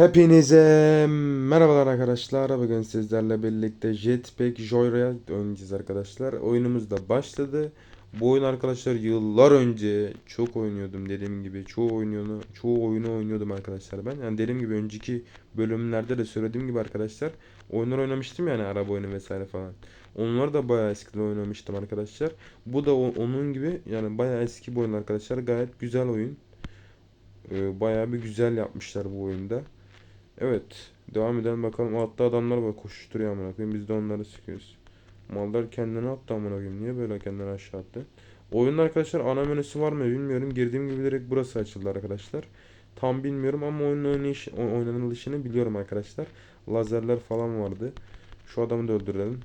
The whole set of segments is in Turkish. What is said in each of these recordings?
Hepinize merhabalar arkadaşlar. Bugün sizlerle birlikte Jetpack Joyride oynayacağız arkadaşlar. Oyunumuz da başladı. Bu oyun arkadaşlar yıllar önce çok oynuyordum dediğim gibi. Çoğu oyunu, çoğu oyunu oynuyordum arkadaşlar ben. Yani dediğim gibi önceki bölümlerde de söylediğim gibi arkadaşlar oyunlar oynamıştım yani araba oyunu vesaire falan. Onları da bayağı eskiden oynamıştım arkadaşlar. Bu da onun gibi yani bayağı eski bir oyun arkadaşlar. Gayet güzel oyun. Ee, bayağı bir güzel yapmışlar bu oyunda. Evet. Devam edelim bakalım. Altta adamlar var koşuşturuyor amına koyayım. Biz de onları sıkıyoruz. Mallar kendini attı amına koyayım. Niye böyle kendini aşağı attı? Oyunda arkadaşlar ana menüsü var mı bilmiyorum. Girdiğim gibi direkt burası açıldı arkadaşlar. Tam bilmiyorum ama oyunun oynayış, oynanılışını biliyorum arkadaşlar. Lazerler falan vardı. Şu adamı da öldürelim.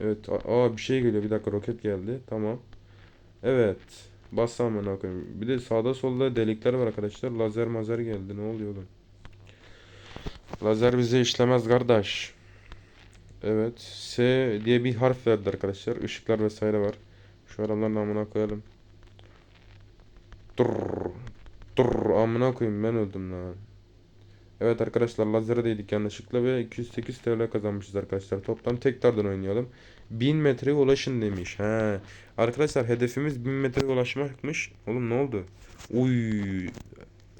Evet. Aa bir şey geliyor. Bir dakika roket geldi. Tamam. Evet. Bas amına koyayım. Bir de sağda solda delikler var arkadaşlar. Lazer mazer geldi. Ne oluyor oğlum? Lazer bize işlemez kardeş. Evet. S diye bir harf verdi arkadaşlar. Işıklar vesaire var. Şu adamların amına koyalım. Dur. Dur amına koyayım ben öldüm lan. Evet arkadaşlar lazere değdik yanlışlıkla ve 208 TL kazanmışız arkadaşlar. Toplam tekrardan oynayalım. 1000 metreye ulaşın demiş. He. Arkadaşlar hedefimiz 1000 metreye ulaşmakmış. Oğlum ne oldu? Uy.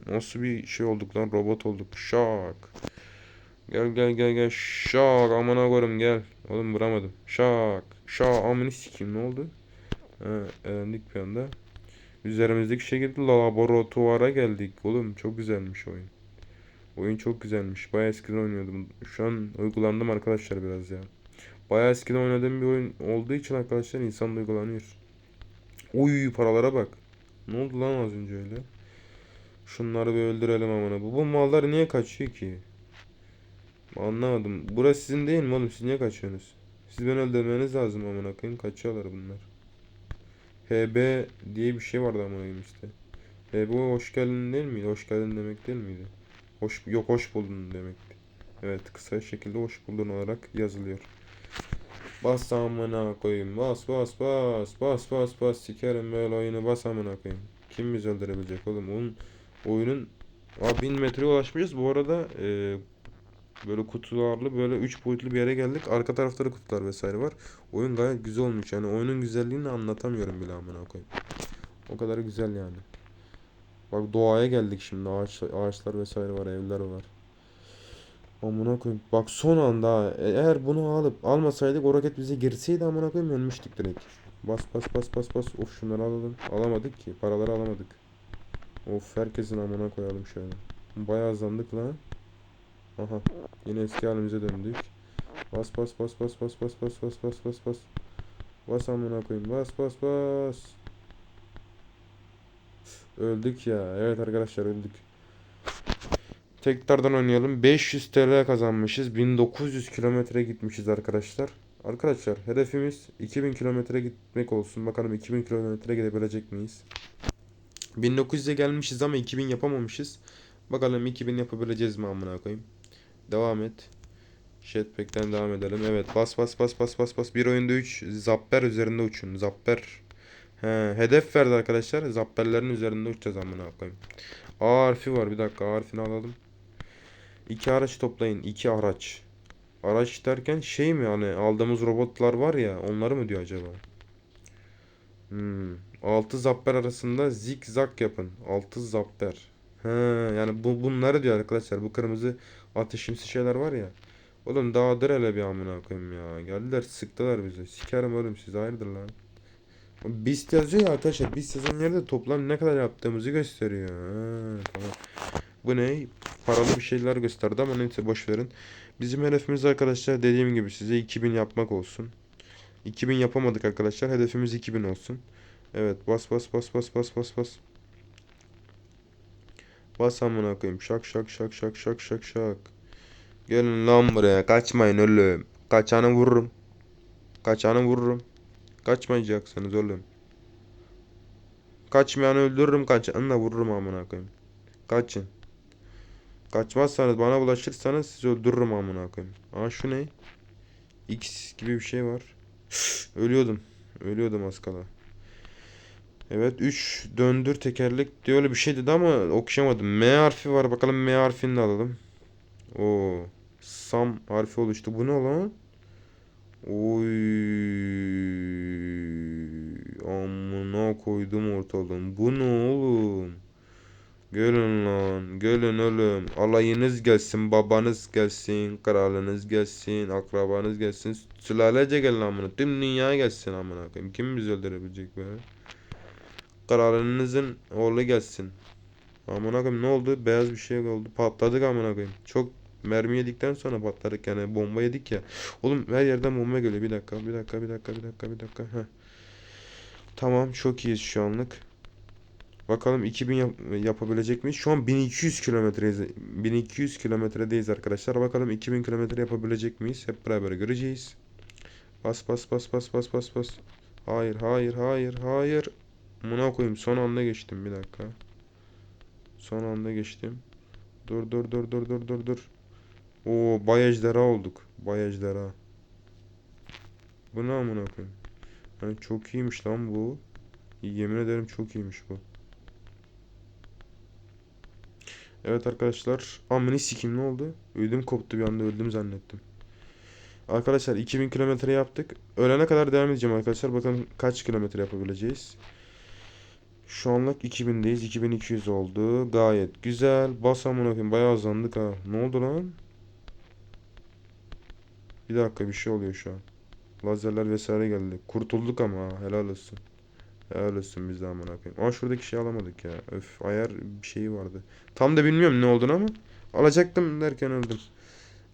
Nasıl bir şey olduk lan robot olduk. Şak. Gel gel gel gel. Şak amına koyayım gel. Oğlum vuramadım. Şak. Şak amını sikeyim ne oldu? Ha, elendik bir anda. Üzerimizdeki girdi. Laboratuvara geldik. Oğlum çok güzelmiş oyun. Oyun çok güzelmiş. Bayağı eskiden oynuyordum. Şu an uygulandım arkadaşlar biraz ya. Bayağı eskiden oynadığım bir oyun olduğu için arkadaşlar insan duygulanıyor. Uy paralara bak. Ne oldu lan az önce öyle? Şunları bir öldürelim amına. Bu, bu mallar niye kaçıyor ki? Anlamadım. Burası sizin değil mi oğlum? Siz niye kaçıyorsunuz? Siz beni öldürmeniz lazım amına koyayım. Kaçıyorlar bunlar. HB diye bir şey vardı amına koyayım işte. HB hoş geldin değil miydi? Hoş geldin demek değil miydi? Hoş yok hoş buldun demekti. Evet kısa şekilde hoş buldun olarak yazılıyor. Bas amına koyayım. Bas bas bas bas bas bas sikerim böyle oyunu bas amına koyayım. Kim bizi öldürebilecek oğlum? Onun oyunun Aa, 1000 metreye ulaşmışız. Bu arada e, böyle kutularlı böyle 3 boyutlu bir yere geldik. Arka tarafta da kutular vesaire var. Oyun gayet güzel olmuş. Yani oyunun güzelliğini anlatamıyorum bile amına koyayım. O kadar güzel yani. Bak doğaya geldik şimdi. Ağaç, ağaçlar vesaire var, evler var. Amına koyayım. Bak son anda Eğer bunu alıp almasaydık o roket bize girseydi amına koyayım ölmüştük direkt. Bas bas bas bas bas. Of şunları alalım. Alamadık ki. Paraları alamadık. Of herkesin amına koyalım şöyle. Bayağı hızlandık lan. Aha. Yine eski halimize döndük. Bas bas bas bas bas bas bas bas bas bas bas. Bas amına koyayım. Bas bas bas. Öldük ya. Evet arkadaşlar öldük. Tekrardan oynayalım. 500 TL kazanmışız. 1900 kilometre gitmişiz arkadaşlar. Arkadaşlar hedefimiz 2000 kilometre gitmek olsun. Bakalım 2000 kilometre gidebilecek miyiz? 1900'e gelmişiz ama 2000 yapamamışız. Bakalım 2000 yapabileceğiz mi amına koyayım. Devam et. Jetpack'ten devam edelim. Evet bas bas bas bas bas bas. Bir oyunda 3 zapper üzerinde uçun. Zapper. He, hedef verdi arkadaşlar. Zapperlerin üzerinde uçacağız amına koyayım. A harfi var. Bir dakika A harfini alalım. İki araç toplayın. iki araç. Araç derken şey mi hani aldığımız robotlar var ya onları mı diyor acaba? Hmm. Altı zapper arasında zigzag yapın. Altı zapper. He, yani bu bunları diyor arkadaşlar. Bu kırmızı ateşimsi şeyler var ya. Oğlum dağdır hele bir amına koyayım ya. Geldiler sıktılar bizi. Sikerim oğlum siz hayırdır lan. BIST yazıyor ya arkadaşlar. BIST yazan yerde toplam ne kadar yaptığımızı gösteriyor. Ha. Bu ne? Paralı bir şeyler gösterdi ama neyse boş verin. Bizim hedefimiz arkadaşlar dediğim gibi size 2000 yapmak olsun. 2000 yapamadık arkadaşlar. Hedefimiz 2000 olsun. Evet bas bas bas bas bas bas bas. Bas amına koyayım. Şak şak şak şak şak şak şak. Gelin lan buraya. Kaçmayın oğlum. Kaçanı vururum. Kaçanı vururum. Kaçmayacaksınız oğlum. Kaçmayanı öldürürüm. Kaçanı da vururum amına koyayım. Kaçın. Kaçmazsanız bana bulaşırsanız sizi öldürürüm amına koyayım. Aa şu ne? X gibi bir şey var. Ölüyordum. Ölüyordum az kala. Evet 3 döndür tekerlek diye öyle bir şey dedi ama okuyamadım. M harfi var bakalım M harfini de alalım. O Sam harfi oluştu. Bu ne lan? Oy amına koydum ortalığın. Bu ne oğlum? Gelin lan, gelin oğlum. Alayınız gelsin, babanız gelsin, kralınız gelsin, akrabanız gelsin. Sülalece gelin amına. Tüm dünya gelsin amına koyayım. Kim bizi öldürebilecek be? Kralınızın oğlu gelsin. Amına koyayım ne oldu? Beyaz bir şey oldu. Patladık amına koyayım. Çok mermi yedikten sonra patladık yani bomba yedik ya. Oğlum her yerden bomba geliyor. Bir dakika, bir dakika, bir dakika, bir dakika, bir dakika. Heh. Tamam, çok iyiyiz şu anlık. Bakalım 2000 yap- yapabilecek miyiz? Şu an 1200 kilometreyiz. 1200 kilometredeyiz arkadaşlar. Bakalım 2000 kilometre yapabilecek miyiz? Hep beraber göreceğiz. Bas bas bas bas bas bas bas. Hayır hayır hayır hayır. Buna koyayım son anda geçtim bir dakika. Son anda geçtim. Dur dur dur dur dur dur dur. Oo bayajdara olduk. Bayajdara. Bu ne amına koyayım? Yani çok iyiymiş lan bu. Yemin ederim çok iyiymiş bu. Evet arkadaşlar. Amını sikim ne oldu? Ödüm koptu bir anda öldüm zannettim. Arkadaşlar 2000 kilometre yaptık. Ölene kadar devam edeceğim arkadaşlar. Bakalım kaç kilometre yapabileceğiz. Şu anlık 2000'deyiz. 2200 oldu. Gayet güzel. Bas amına koyayım. Bayağı hızlandık ha. Ne oldu lan? Bir dakika bir şey oluyor şu an. Lazerler vesaire geldi. Kurtulduk ama ha. Helal olsun. Helal olsun biz de amına koyayım. Aa şuradaki şey alamadık ya. Öf ayar bir şeyi vardı. Tam da bilmiyorum ne olduğunu ama alacaktım derken öldüm.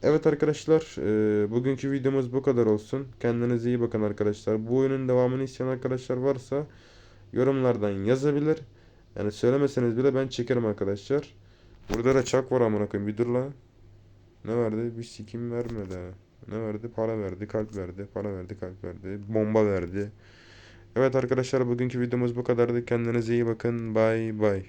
Evet arkadaşlar, e, bugünkü videomuz bu kadar olsun. Kendinize iyi bakın arkadaşlar. Bu oyunun devamını isteyen arkadaşlar varsa yorumlardan yazabilir. Yani söylemeseniz bile ben çekerim arkadaşlar. Burada da çak var amına koyayım. Bir dur la. Ne verdi? Bir sikim vermedi. Ne verdi? Para verdi, kalp verdi, para verdi, kalp verdi, bomba verdi. Evet arkadaşlar bugünkü videomuz bu kadardı. Kendinize iyi bakın. Bye bye.